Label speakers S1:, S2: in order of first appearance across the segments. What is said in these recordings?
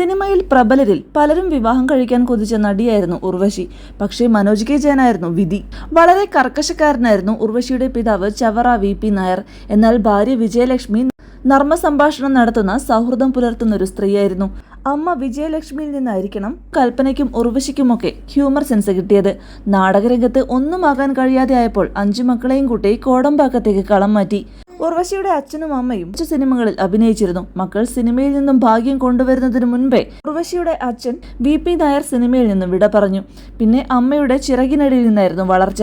S1: സിനിമയിൽ പ്രബലരിൽ പലരും വിവാഹം കഴിക്കാൻ കൊതിച്ച നടിയായിരുന്നു ഉർവശി. പക്ഷേ മനോജ് കെ ജയനായിരുന്നു വിധി. വളരെ കർക്കശക്കാരനായിരുന്നു ഉർവശിയുടെ പിതാവ് ചവറ വി. പി. നായർ. എന്നാൽ ഭാര്യ വിജയലക്ഷ്മി നർമ്മ സംഭാഷണം നടത്തുന്ന സൗഹൃദം പുലർത്തുന്ന ഒരു സ്ത്രീയായിരുന്നു. അമ്മ വിജയലക്ഷ്മിയിൽ നിന്നായിരിക്കണം കൽപ്പനയ്ക്കും ഉർവശിക്കുമൊക്കെ ഹ്യൂമർ സെൻസ് കിട്ടിയത്. നാടകരംഗത്ത് ഒന്നുമാകാൻ കഴിയാതെ ആയപ്പോൾ അഞ്ചു മക്കളെയും കൂട്ടി കോടമ്പാക്കത്തേക്ക് കളം മാറ്റി. ഉർവശിയുടെ അച്ഛനും അമ്മയും മറ്റു സിനിമകളിൽ അഭിനയിച്ചിരുന്നു. മക്കൾ സിനിമയിൽ നിന്നും ഭാഗ്യം കൊണ്ടുവരുന്നതിന് മുൻപേ ഉർവശിയുടെ അച്ഛൻ വി പി നായർ സിനിമയിൽ നിന്നും വിട പറഞ്ഞു. പിന്നെ അമ്മയുടെ ചിറകിനടിയിൽ നിന്നായിരുന്നു വളർച്ച.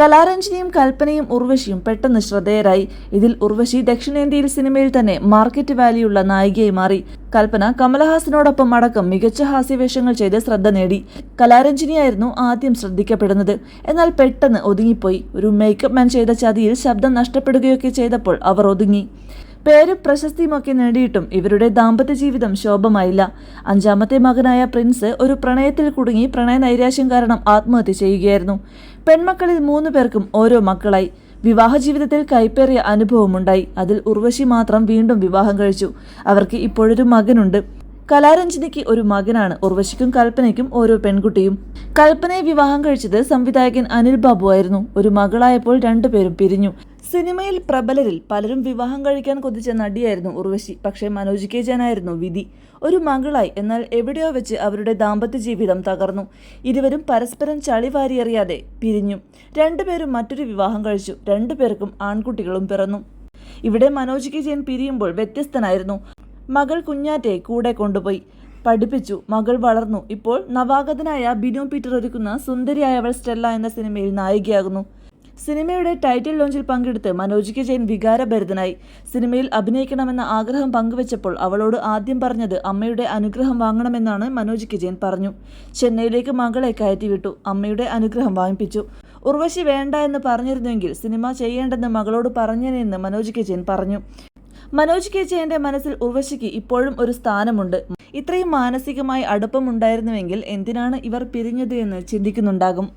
S1: കലാരഞ്ജനിയും കൽപ്പനയും ഉർവശിയും പെട്ടെന്ന് ശ്രദ്ധേയരായി. ഇതിൽ ഉർവശി ദക്ഷിണേന്ത്യയിൽ സിനിമയിൽ തന്നെ മാർക്കറ്റ് വാല്യുള്ള നായികയായി മാറി. കൽപ്പന കമലഹാസനോടൊപ്പം അടക്കം മികച്ച ഹാസ്യവേഷങ്ങൾ ചെയ്ത് ശ്രദ്ധ നേടി. കലാരഞ്ജനിയായിരുന്നു ആദ്യം ശ്രദ്ധിക്കപ്പെടുന്നത്. എന്നാൽ പെട്ടെന്ന് ഒതുങ്ങിപ്പോയി. ഒരു മേക്കപ്പ് മാൻ ചെയ്ത ചതിയിൽ ശബ്ദം നഷ്ടപ്പെടുകയൊക്കെ ചെയ്തപ്പോൾ അവർ ഒതുങ്ങി. പേരും പ്രശസ്തിയുമൊക്കെ നേടിയിട്ടും ഇവരുടെ ദാമ്പത്യ ജീവിതം ശോഭമായില്ല. അഞ്ചാമത്തെ മകനായ പ്രിൻസ് ഒരു പ്രണയത്തിൽ കുടുങ്ങി പ്രണയ നൈരാശ്യം കാരണം ആത്മഹത്യ ചെയ്യുകയായിരുന്നു. പെൺമക്കളിൽ മൂന്ന് പേർക്കും ഓരോ മക്കളായി. വിവാഹ ജീവിതത്തിൽ കൈപ്പേറിയ അനുഭവമുണ്ടായി. അതിൽ ഉർവശി മാത്രം വീണ്ടും വിവാഹം കഴിച്ചു. അവർക്ക് ഇപ്പോഴൊരു മകനുണ്ട്. കലാരഞ്ജനിക്ക് ഒരു മകനാണ്. ഉർവശിക്കും കൽപ്പനയ്ക്കും ഓരോ പെൺകുട്ടിയും. കൽപ്പനയെ വിവാഹം കഴിച്ചത് സംവിധായകൻ അനിൽ ബാബു ആയിരുന്നു. ഒരു മകളായപ്പോൾ രണ്ടുപേരും പിരിഞ്ഞു. സിനിമയിൽ പ്രബലരിൽ പലരും വിവാഹം കഴിക്കാൻ കൊതിച്ച നടിയായിരുന്നു ഉർവശി. പക്ഷേ മനോജ് കെ ജാനായിരുന്നു വിധി. ഒരു മകളായി എന്നാൽ എവിടെയോ വെച്ച് അവരുടെ ദാമ്പത്യ ജീവിതം തകർന്നു. ഇരുവരും പരസ്പരം ചളി വാരിയെറിയാതെ പിരിഞ്ഞു. രണ്ടുപേരും മറ്റൊരു വിവാഹം കഴിച്ചു. രണ്ടുപേർക്കും ആൺകുട്ടികളും പിറന്നു. ഇവിടെ മനോജ് കെ ജയൻ പിരിയുമ്പോൾ വ്യത്യസ്തനായിരുന്നു. മകൾ കുഞ്ഞാറ്റയെ കൂടെ കൊണ്ടുപോയി. പഠിപ്പിച്ചു. മകൾ വളർന്നു. ഇപ്പോൾ നവാഗതനായ ബിനു പീറ്റർ ഒരുക്കുന്ന സുന്ദരിയായവൾ സ്റ്റെല്ല എന്ന സിനിമയിൽ നായികയാകുന്നു. സിനിമയുടെ ടൈറ്റിൽ ലോഞ്ചിൽ പങ്കെടുത്ത് മനോജ് കെ ജയൻ വികാരഭരിതനായി. സിനിമയിൽ അഭിനയിക്കണമെന്ന ആഗ്രഹം പങ്കുവച്ചപ്പോൾ അവളോട് ആദ്യം പറഞ്ഞത് അമ്മയുടെ അനുഗ്രഹം വാങ്ങണമെന്നാണ് മനോജ് കെ ജയൻ പറഞ്ഞു. ചെന്നൈയിലേക്ക് മകളെ കയറ്റിവിട്ടു. അമ്മയുടെ അനുഗ്രഹം വാങ്ങിപ്പിച്ചു. ഉർവശി വേണ്ട എന്ന് പറഞ്ഞിരുന്നെങ്കിൽ സിനിമ ചെയ്യേണ്ടെന്ന് മകളോട് പറഞ്ഞേനെന്ന് മനോജ് കെ ജയൻ പറഞ്ഞു. മനോജ് കെ ജയന്റെ മനസ്സിൽ ഉർവശിക്ക് ഇപ്പോഴും ഒരു സ്ഥാനമുണ്ട്. ഇത്രയും മാനസികമായി അടുപ്പമുണ്ടായിരുന്നുവെങ്കിൽ എന്തിനാണ് ഇവർ പിരിഞ്ഞത് എന്ന് ചിന്തിക്കുന്നുണ്ടാകും.